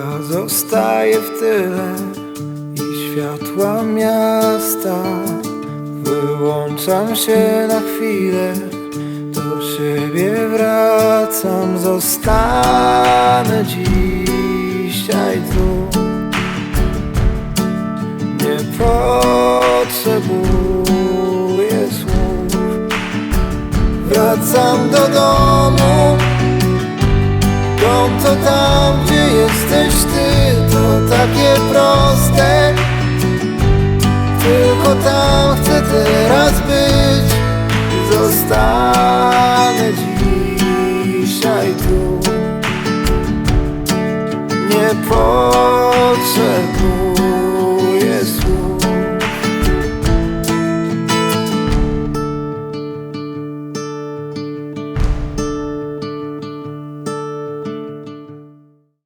Ja zostaję w tyle i światła miasta. Wyłączam się na chwilę, do siebie wracam. Zostanę dzisiaj tu. Nie potrzebuję słów. Wracam do domu. Dom to tam, gdzie Tam chcę teraz być. Zostanę dzisiaj tu. Nie potrzebuję